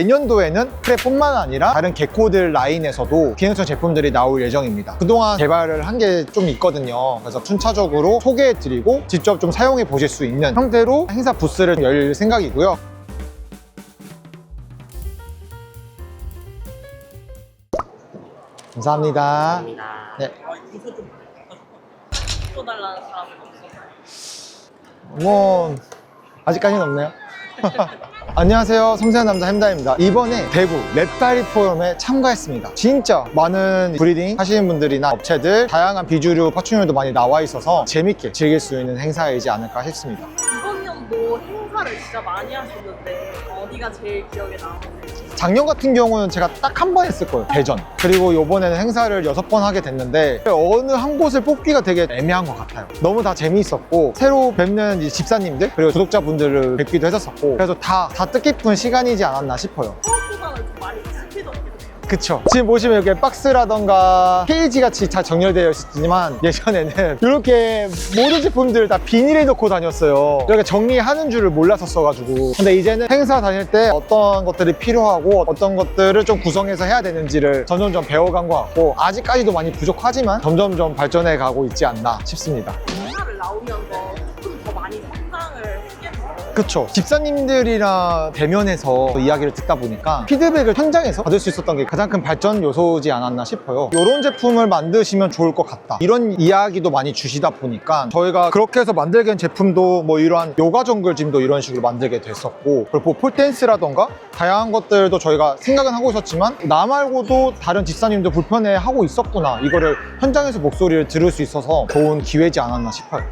내년도에는 크레뿐만 아니라 다른 개코들 라인에서도 기능성 제품들이 나올 예정입니다. 그동안 개발을 한 게 좀 있거든요. 그래서 순차적으로 소개해드리고 직접 좀 사용해 보실 수 있는 형태로 행사 부스를 열 생각이고요. 감사합니다. 감사합니다. 네. 바꿔달라는 사람은 없어서 뭐 아직까지는 없네요. 안녕하세요. 섬세한 남자 햄다입니다. 이번에 대구 랩다리 포럼에 참가했습니다. 진짜 많은 브리딩 하시는 분들이나 업체들, 다양한 비주류, 파충류도 많이 나와 있어서 재밌게 즐길 수 있는 행사이지 않을까 싶습니다. 이번 연도 행사를 진짜 많이 하셨는데 어디가 제일 기억에 남으세요? 작년 같은 경우는 제가 딱 한 번 했을 거예요. 대전. 그리고 이번에는 행사를 여섯 번 하게 됐는데 어느 한 곳을 뽑기가 되게 애매한 것 같아요. 너무 다 재미있었고 새로 뵙는 이 집사님들 그리고 구독자분들을 뵙기도 했었었고 그래서 다, 다 뜻깊은 시간이지 않았나 싶어요. 생각보다는 좀 많이 돼요. 그쵸. 지금 보시면 이렇게 박스라던가 케이지 같이 잘 정렬되어 있지만 예전에는 이렇게 모든 제품들 다 비닐에 넣고 다녔어요. 이렇게 정리하는 줄을 몰라서 써가지고. 근데 이제는 행사 다닐 때 어떤 것들이 필요하고 어떤 것들을 좀 구성해서 해야 되는지를 점점점 배워간 것 같고 아직까지도 많이 부족하지만 점점점 발전해 가고 있지 않나 싶습니다. 나오면서 그쵸. 집사님들이랑 대면해서 이야기를 듣다 보니까 피드백을 현장에서 받을 수 있었던 게 가장 큰 발전 요소지 않았나 싶어요. 이런 제품을 만드시면 좋을 것 같다. 이런 이야기도 많이 주시다 보니까 저희가 그렇게 해서 만들게 된 제품도 뭐 이러한 요가 정글짐도 이런 식으로 만들게 됐었고 그리고 뭐 폴댄스라던가 다양한 것들도 저희가 생각은 하고 있었지만 나 말고도 다른 집사님도 불편해 하고 있었구나. 이거를 현장에서 목소리를 들을 수 있어서 좋은 기회지 않았나 싶어요.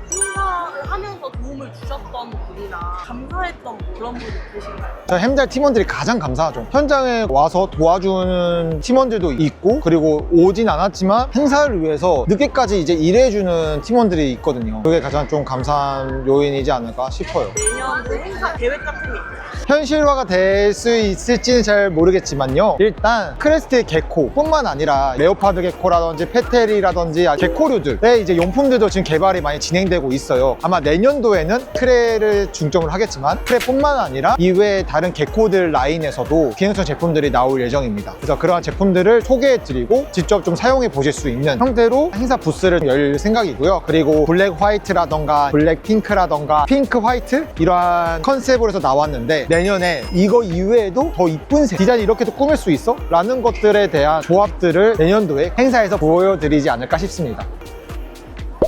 뭐 그런 분이 계신가요? 햄달 팀원들이 가장 감사하죠. 현장에 와서 도와주는 팀원들도 있고, 그리고 오진 않았지만 행사를 위해서 늦게까지 이제 일해주는 팀원들이 있거든요. 그게 가장 좀 감사한 요인이지 않을까 싶어요. 내년도 행사 계획 같은 게 있나요? 현실화가 될 수 있을지는 잘 모르겠지만요. 일단 크레스트 개코 뿐만 아니라 레오파드 개코라든지 페테리라든지 개코류들의 이제 용품들도 지금 개발이 많이 진행되고 있어요. 아마 내년도에는 크레를 중점으로 하겠지만 크레뿐만 아니라 이외의 다른 개코들 라인에서도 기능성 제품들이 나올 예정입니다. 그래서 그러한 제품들을 소개해드리고 직접 좀 사용해 보실 수 있는 형태로 행사 부스를 열 생각이고요. 그리고 블랙 화이트라던가 블랙 핑크라던가 핑크 화이트 이러한 컨셉으로 해서 나왔는데 내년에 이거 이외에도 더 이쁜 색 디자인 이렇게도 꾸밀 수 있어? 라는 것들에 대한 조합들을 내년도에 행사에서 보여드리지 않을까 싶습니다.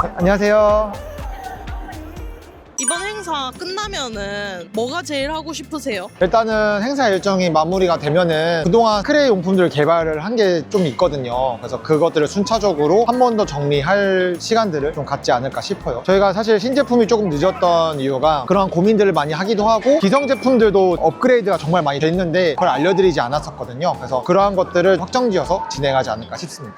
네, 안녕하세요. 행사 끝나면은 뭐가 제일 하고 싶으세요? 일단은 행사 일정이 마무리가 되면은 그동안 크레 용품들 개발을 한 게 좀 있거든요. 그래서 그것들을 순차적으로 한 번 더 정리할 시간들을 좀 갖지 않을까 싶어요. 저희가 사실 신제품이 조금 늦었던 이유가 그런 고민들을 많이 하기도 하고 기성 제품들도 업그레이드가 정말 많이 됐는데 그걸 알려드리지 않았었거든요. 그래서 그러한 것들을 확정지어서 진행하지 않을까 싶습니다.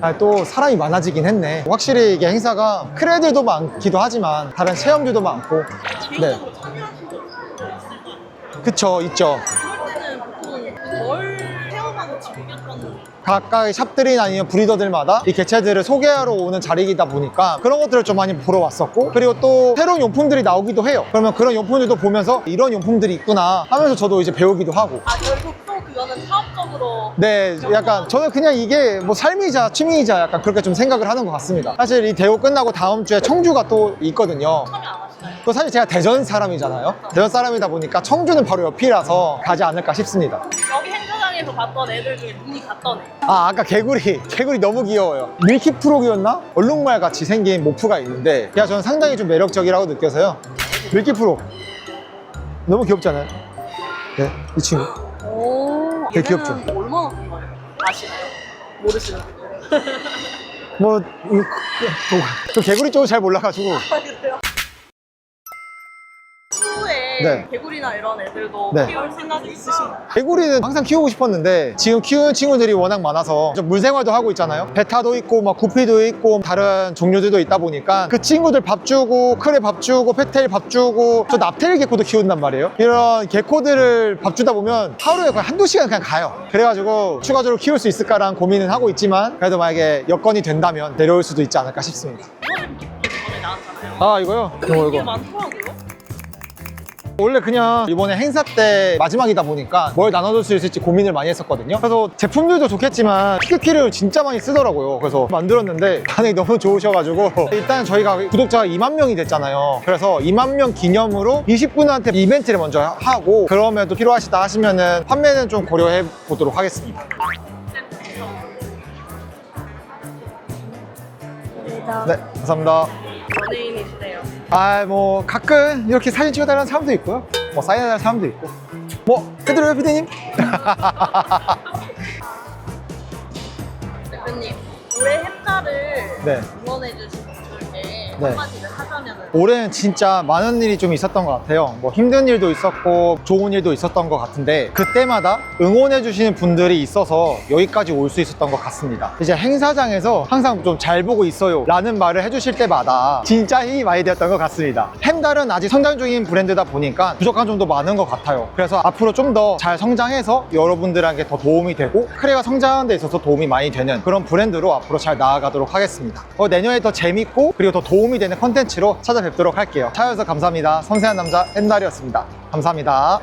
아, 또 사람이 많아지긴 했네. 확실히 이게 행사가 크레들도 많기도 하지만 다른 체험들도 많고 개인적으로 참여하신 적 있을 거 아니에요? 그쵸 있죠 그럴 때는 보통 뭘 체험하고 즐겼던 각각의 샵들이나 아니면 브리더들마다 이 개체들을 소개하러 오는 자리이다 보니까 그런 것들을 좀 많이 보러 왔었고 그리고 또 새로운 용품들이 나오기도 해요 그러면 그런 용품들도 보면서 이런 용품들이 있구나 하면서 저도 이제 배우기도 하고 아 결국 그거는 사업적으로 네, 약간 저는 그냥 이게 뭐 삶이자 취미이자 약간 그렇게 좀 생각을 하는 것 같습니다. 사실 이 대우 끝나고 다음 주에 청주가 또 있거든요. 참여 안 하시나요? 또 사실 제가 대전 사람이잖아요. 대전 사람이다 보니까 청주는 바로 옆이라서 가지 않을까 싶습니다. 여기 행사장에서 봤던 애들 중에 눈이 갔던 애 아, 아까 개구리. 개구리 너무 귀여워요. 밀키 프로기였나? 얼룩말 같이 생긴 모프가 있는데, 야, 저는 상당히 좀 매력적이라고 느껴서요. 밀키 프로. 너무 귀엽잖아요. 네, 이 친구. 오 되게 귀엽죠? 얼마나 거예요? 아시나요? 모르시는 분 뭐, 이- 그, 그 개구리 쪽은 잘 몰라가지고. 그래요? 네. 개구리나 이런 애들도 네. 키울 생각이 있으신가요? 개구리는 항상 키우고 싶었는데 지금 키우는 친구들이 워낙 많아서 좀 물생활도 하고 있잖아요 베타도 있고 막 구피도 있고 다른 종류들도 있다 보니까 그 친구들 밥 주고 크레 밥 주고 페텔 밥 주고 저 납테일 개코도 키운단 말이에요 이런 개코들을 밥 주다 보면 하루에 거의 한두 시간 그냥 가요 그래가지고 추가적으로 키울 수 있을까라는 고민은 하고 있지만 그래도 만약에 여건이 된다면 내려올 수도 있지 않을까 싶습니다 이번에 나왔잖아요 아 이거요? 이거 이게 이거 많더라고요 원래 그냥 이번에 행사 때 마지막이다 보니까 뭘 나눠줄 수 있을지 고민을 많이 했었거든요. 그래서 제품들도 좋겠지만 피크키를 진짜 많이 쓰더라고요. 그래서 만들었는데 반응이 너무 좋으셔가지고 일단 저희가 구독자가 2만 명이 됐잖아요. 그래서 2만 명 기념으로 20분한테 이벤트를 먼저 하고 그럼에도 필요하시다 하시면은 판매는 좀 고려해 보도록 하겠습니다. 네, 감사합니다. 연예인이시네요. 아, 뭐 가끔 이렇게 사진 찍어달라는 사람도 있고요. 뭐 사인해달라는 사람도 있고. 뭐 해드려요, 피디님? 대표님, 올해 햄가를 네. 응원해 주신 분들께 네. 한마디를 하자면은 올해는 진짜 많은 일이 좀 있었던 것 같아요. 뭐 힘든 일도 있었고 좋은 일도 있었던 것 같은데 그때마다 응원해 주시는 분들이 있어서 여기까지 올 수 있었던 것 같습니다. 이제 행사장에서 항상 좀 잘 보고 있어요 라는 말을 해주실 때마다 진짜 힘이 많이 되었던 것 같습니다. 햄달은 아직 성장 중인 브랜드다 보니까 부족한 점도 많은 것 같아요. 그래서 앞으로 좀 더 잘 성장해서 여러분들에게 더 도움이 되고 크레가 성장하는 데 있어서 도움이 많이 되는 그런 브랜드로 앞으로 잘 나아가도록 하겠습니다. 어, 내년에 더 재밌고 그리고 더 도움 이 되는 컨텐츠로 찾아뵙도록 할게요. 찾아주셔서 감사합니다. 섬세한 남자 햄달이었습니다. 감사합니다.